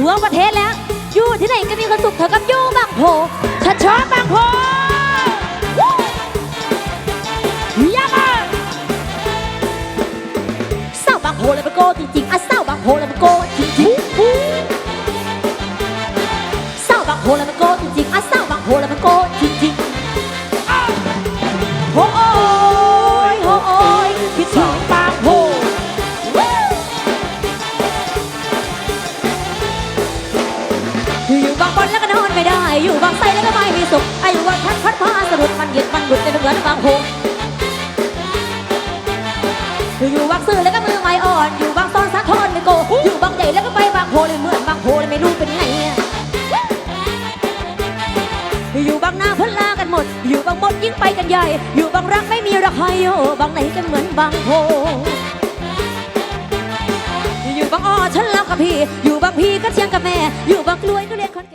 ทั่วประเทศแล้วอยู่ที่ไหนก็มีความสุขเท่ากับอยู่บางโพฉันชอบบางโพวู้ยามาเศร้าบางโพเลยมันโกจริงๆอะเศร้าบางโพเลยมันโกจริงๆเศร้าบางโพเลยมันโกจริงๆอะเศร้า ไม่ได้ อยู่บางไซแล้วก็ไม่มีสุขอายุวันพัดพัดพาสะดุดมันหยิดมันหลุดในเหมือนบางโพอยู่บางซื่อแล้วก็มือไม่อ่อน อยู่บางซ้อนสะท้อนไม่โก อยู่บางใหญ่แล้วก็ไปบางโพเลยเหมือนบางโพเลยไม่รู้เป็นไงอยู่บางหน้าพ้นลากันหมด อยู่บางหมดยิ่งไปกันใหญ่ อยู่บางรักไม่มีรักใครโอ้บางไหนกันเหมือนบางโพอยู่บางอ้อฉันรักกับพี่ อยู่บางพี่ก็เชียงกับแม่ อยู่บางกล้วยก็เรียกคนแก่